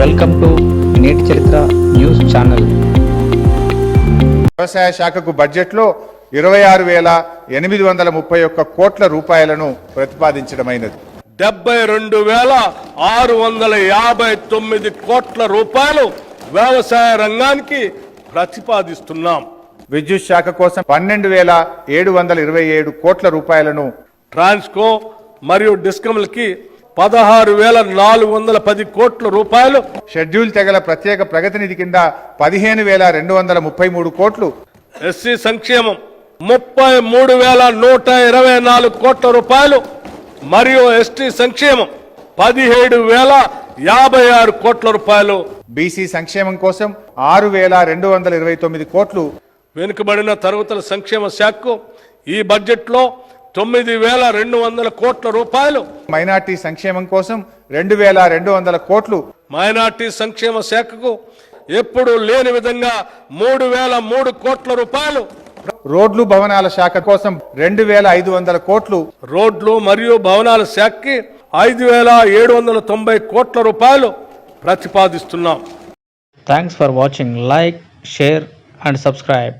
Welcome to నేటి చరిత్ర news channel. వ్యవసాయ శాఖకు బడ్జెట్లో ఇరవై ఆరు వేల ఎనిమిది వందల ముప్పై ఒక్క కోట్ల రూపాయలను ప్రతిపాదించడమైనది. డెబ్బై రెండు వేల ఆరు వందల యాభై తొమ్మిది కోట్ల రూపాయలు వ్యవసాయ రంగానికి ప్రతిపాదిస్తున్నాం. విద్యుత్ శాఖ కోసం పన్నెండు వేల ఏడు వందల ఇరవై ఏడు కోట్ల రూపాయలను ట్రాన్స్కో మరియు డిస్కమ్లకి పదహారు వేల నాలుగు వందల పది కోట్ల రూపాయలు షెడ్యూల్ తెగల ప్రత్యేక ప్రగతి నిధి కింద పదిహేను వేల రెండు వందల ముప్పై మూడు కోట్లు. ఎస్సీ సంక్షేమం ముప్పై మూడు వేల నూట ఇరవై నాలుగు కోట్ల రూపాయలు మరియు ఎస్టీ సంక్షేమం పదిహేడు వేల యాభై ఆరు కోట్ల రూపాయలు. బీసీ సంక్షేమం కోసం ఆరు వేల రెండు వందల ఇరవై తొమ్మిది కోట్లు. వెనుకబడిన తరగతుల సంక్షేమ శాఖకు ఈ బడ్జెట్లో తొమ్మిది వేల రెండు వందల కోట్ల రూపాయలు. మైనార్టీ సంక్షేమం కోసం రెండు వేల రెండు వందల కోట్లు. మైనార్టీ సంక్షేమ శాఖకు ఎప్పుడు లేని విధంగా మూడు వేల మూడు కోట్ల రూపాయలు. రోడ్లు భవనాల శాఖ కోసం రెండు వేల ఐదు వందల కోట్లు. రోడ్లు మరియు భవనాల శాఖకి ఐదు వేల ఏడు వందల తొంభై కోట్ల రూపాయలు ప్రతిపాదిస్తున్నాం. Thanks for watching. Like, share, and subscribe.